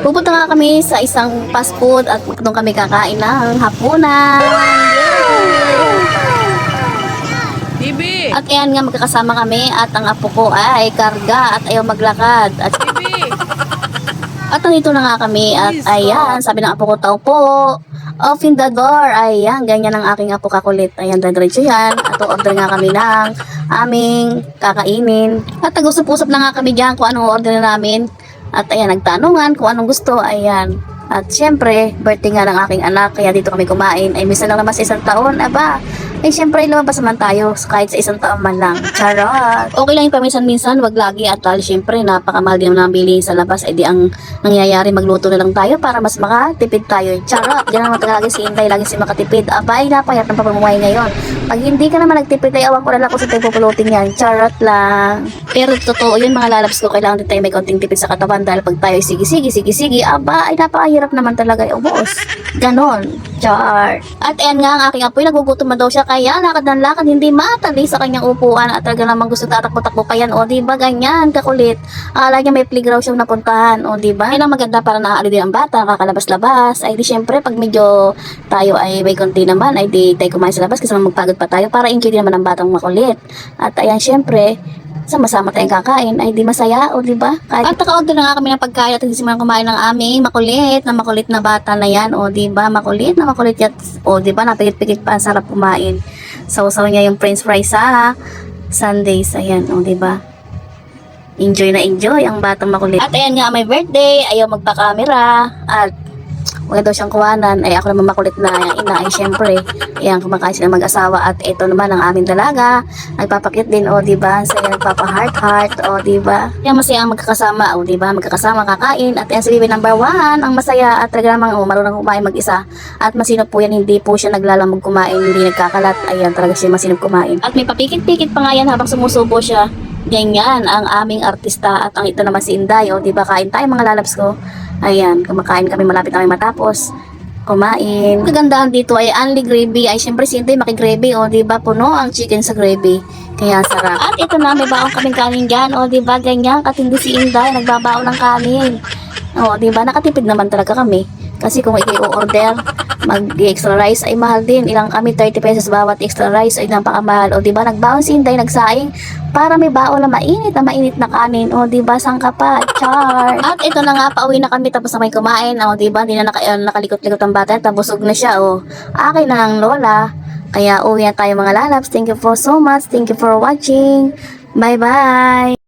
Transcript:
Pupunta nga kami sa isang fast food at doon kami kakain ng hapunan. Bibi! At ayan nga magkakasama kami at ang apo ko ay karga at ayaw maglakad. At, Bibi! at nandito na nga kami at ayan, sabi ng apo ko tao po. Open the door. Ayan, ganyan ang aking apo kakulit. Ayan, dadretso yan. At order nga kami ng aming kakainin. At nag-usap-usap na nga kami dyan kung anong order namin. At ayan, nagtanungan kung anong gusto. Ayan. At syempre, birthday nga ng aking anak, kaya dito kami kumain. Ay, minsan lang naman sa isang taon, aba. Ay, syempre, lumabas naman tayo kahit sa isang taon man lang. Charot! Okay lang yung paminsan-minsan, wag lagi. At dahil syempre, napakamahal din naman bilihin sa labas. Ay, di ang nangyayari, magluto na lang tayo para mas makatipid tayo. Charot! Diyan naman talaga si Inday, lagi si makatipid. Aba, ay napayat ng pamumuhay ngayon. Pag hindi ka naman nagtipid, ay awan ko na lang kung sa tayo pupulutin yan. Charot lang. Pero totoo yun, mga lalabs ko, kailangan din tayo may konting tipid sa katawan dahil pag tayo ay sige-sige, sige-sige, aba, ay napakahirap naman talaga yung ubos. Ganon. Char. At ayan nga, ang aking apoy, nagugutom na daw siya, kaya lakad ng lakad, hindi matali sa kanyang upuan at talaga namang gusto tatakbo-takbo pa yan, o di ba ganyan, kakulit. Akala niya may playground siyang napuntahan, o di ba? Yan ang maganda para naaali din ang bata, kakalabas-labas. Ay di syempre, pag medyo tayo ay may konti naman, ay di tayo kumain sa labas kasi magpagod pa tayo para enjoy din naman ang batang makulit. At ayan, syempre, sama-sama tayong kakain ay di masaya o di ba? Kahit at naka-order na nga kami ng pagkain at simulan kumain ng aming makulit na makulit na bata na yan o di ba? Makulit na makulit yan o di ba? Napikit-pikit pa ang sarap kumain. Sausaw niya yung french fries sa Sundays ayan o di ba? Enjoy na enjoy ang batang makulit. At ayan nga may birthday, ayaw magpa-camera at wala daw siyang kuwanan ay ako naman makulit na ina ay syempre ayan kumakain sila mag-asawa at ito naman ang aming dalaga. Nagpapakit din o di ba? Saya nagpapa heart heart o di ba? Yan masaya ang magkakasama o di ba? Magkakasama kakain. At yan si Bibi number one ang masaya at talaga namang oh, marunong kumain mag-isa. At masinop po yan hindi po siya naglalamog kumain hindi nagkakalat. Ayan talaga siya masinop kumain. At may papikit-pikit pa nga yan habang sumusubo siya Ganyan ang aming artista at ang ito naman si Inday. O, di ba kain tayo mga lalabs ko. Ayan, kumakain kami malapit kami matapos. Kumain. Kagandahan dito ay only gravy. Ay, syempre si Inday makigravy. O, di ba puno ang chicken sa gravy. Kaya sarap. At ito na, may baong kaming kanin dyan. O, di ba ganyan, katindi si Inday, nagbabaon ng kanin. O, di ba nakatipid naman talaga kami. Kasi kung i-order, mag-extra rice ay mahal din. Ilang kami 30 pesos bawat extra rice ay napakamahal. O di ba nagbaon si Inday nagsaing para may baon na mainit na mainit na kanin. O di ba sangka pa, char. At ito na nga pauwi na kami tapos na may kumain. O di ba hindi na naka, uh, nakalikot-likot ang bata tabusog na siya. O akin na ng lola. Kaya uwi na tayo mga lalabs. Thank you for so much. Thank you for watching. Bye bye.